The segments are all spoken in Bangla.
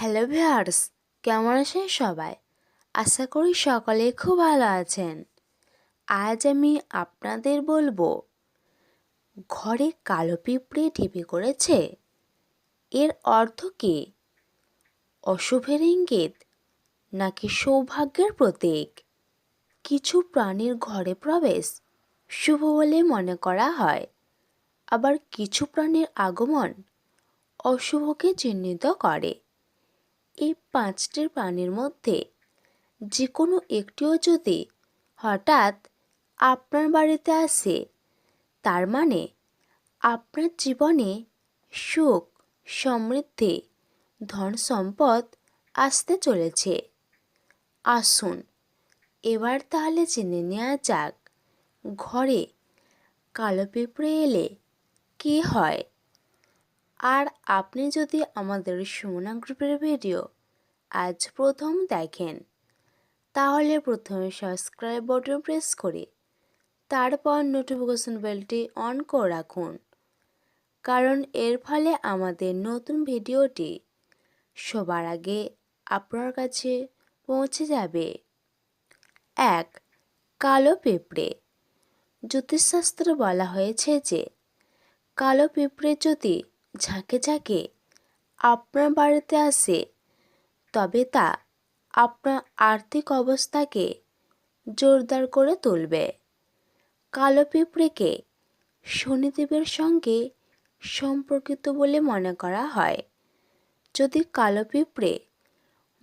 হ্যালো ভিয়ার্স কেমন আছেন সবাই? আশা করি সকলে খুব ভালো আছেন। আজ আমি আপনাদের বলব, ঘরে কালো পিঁপড়ে ঢেপে করেছে। এর অর্থ কী? অশুভের ইঙ্গিত, নাকি সৌভাগ্যের প্রতীক? কিছু প্রাণীর ঘরে প্রবেশ, শুভ বলে মনে করা হয়। আবার কিছু প্রাণীর আগমন, অশুভকে চিহ্নিত করে। এই পাঁচটির প্রাণীর মধ্যে যে কোনো একটিও যদি হঠাৎ আপনার বাড়িতে আসে, তার মানে আপনার জীবনে সুখ, সমৃদ্ধি, ধন সম্পদ আসতে চলেছে। আসুন, এবার তাহলে জেনে নেওয়া যাক, ঘরে কালো পিঁপড়ে এলে কী হয়? আর আপনি যদি আমাদের সুমনা গ্রুপের ভিডিও আজ প্রথম দেখেন, তাহলে প্রথমে সাবস্ক্রাইব বাটন প্রেস করে তারপর নোটিফিকেশন বেলটি অন করে রাখুন। কারণ এর ফলে আমাদের নতুন ভিডিওটি সবার আগে আপনার কাছে পৌঁছে যাবে। এক, কালো পিঁপড়ে। জ্যোতিষশাস্ত্রে বলা হয়েছে যে, কালো পিঁপড়ে যদি ঝাঁকে ঝাঁকে আপনার বাড়িতে আসে, তবে তা আপনার আর্থিক অবস্থাকে জোরদার করে তুলবে। কালো পিঁপড়েকে শনিদেবের সঙ্গে সম্পর্কিত বলে মনে করা হয়। যদি কালো পিঁপড়ে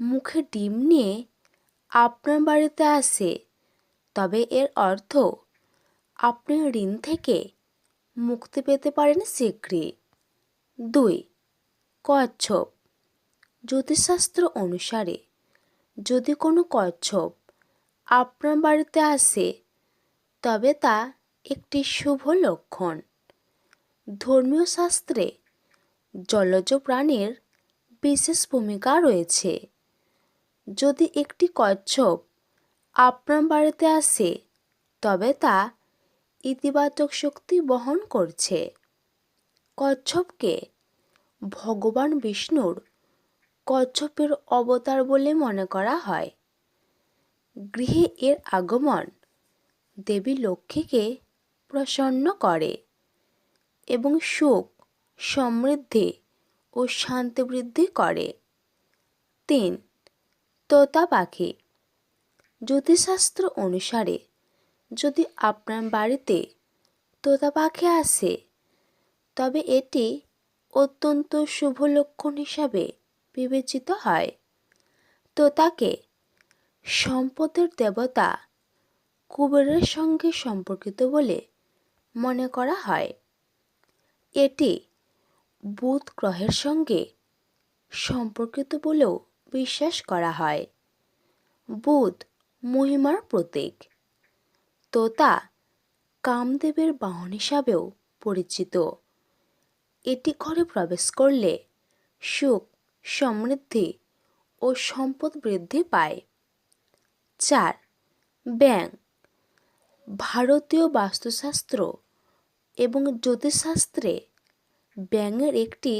মুখে ডিম নিয়ে আপনার বাড়িতে আসে, তবে এর অর্থ আপনি ঋণ থেকে মুক্তি পেতে পারেন শীঘ্রই। দুই, কচ্ছপ। জ্যোতিষশাস্ত্র অনুসারে যদি কোনো কচ্ছপ আপনার বাড়িতে আসে, তবে তা একটি শুভ লক্ষণ। ধর্মীয় শাস্ত্রে জলজ প্রাণীর বিশেষ ভূমিকা রয়েছে। যদি একটি কচ্ছপ আপনার বাড়িতে আসে, তবে তা ইতিবাচক শক্তি বহন করছে। কচ্ছপকে ভগবান বিষ্ণুর কচ্ছপের অবতার বলে মনে করা হয়। গৃহে এর আগমন দেবী লক্ষ্মীকে প্রসন্ন করে এবং সুখ, সমৃদ্ধি ও শান্তি বৃদ্ধি করে। তিন, তোতা পাখি। জ্যোতিষশাস্ত্র অনুসারে যদি আপনার বাড়িতে তোতা পাখি আসে তবে এটি অত্যন্ত শুভ লক্ষণ হিসাবে বিবেচিত হয়। তোতাকে সম্পদের দেবতা কুবেরের সঙ্গে সম্পর্কিত বলে মনে করা হয়। এটি বুধ গ্রহের সঙ্গে সম্পর্কিত বলেও বিশ্বাস করা হয়। বুধ মহিমার প্রতীক। তোতা কামদেবের বাহন হিসাবেও পরিচিত। এটি ঘরে প্রবেশ করলে সুখ, সমৃদ্ধি ও সম্পদ বৃদ্ধি পায়। চার ব্যাং ভারতীয় বাস্তুশাস্ত্র এবং জ্যোতিষশাস্ত্রে ব্যাঙের একটি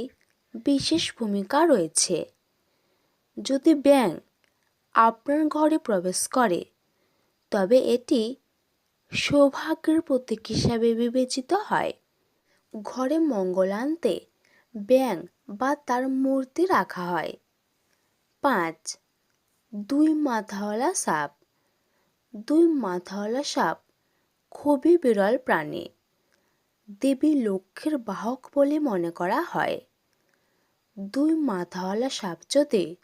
বিশেষ ভূমিকা রয়েছে। যদি ব্যাং আপনার ঘরে প্রবেশ করে, তবে এটি সৌভাগ্যের প্রতীক হিসাবে বিবেচিত হয়। ঘরে মঙ্গল আনতে ব্যাং বা তার মূর্তি রাখা হয়। পাঁচ, দুই মাথাওয়ালা সাপ। দুই মাথাওয়ালা সাপ খুবই বিরল প্রাণী। দেবী লক্ষ্মীর বাহক বলে মনে করা হয়। দুই মাথাওয়ালা সাপ যদি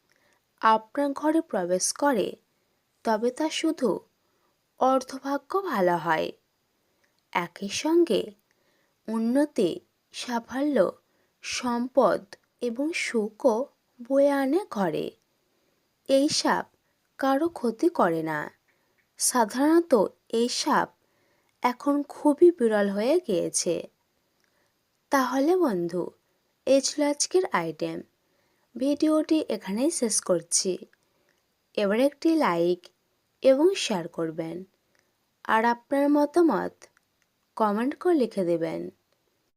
আপনার ঘরে প্রবেশ করে, তবে তা শুধু অর্ধভাগ্য ভালো হয়। একই সঙ্গে উন্নতি, সাফল্য, সম্পদ এবং সুখও বয়ে আনে ঘরে। এই সাপ কারও ক্ষতি করে না। সাধারণত এই সাপ এখন খুবই বিরল হয়ে গিয়েছে। তাহলে বন্ধু, এই ছিল আজকের আইটেম। ভিডিওটি এখানেই শেষ করছি। এবার একটি লাইক এবং শেয়ার করবেন। আর আপনার মতামত কমেন্ট করে লিখে দেবেন।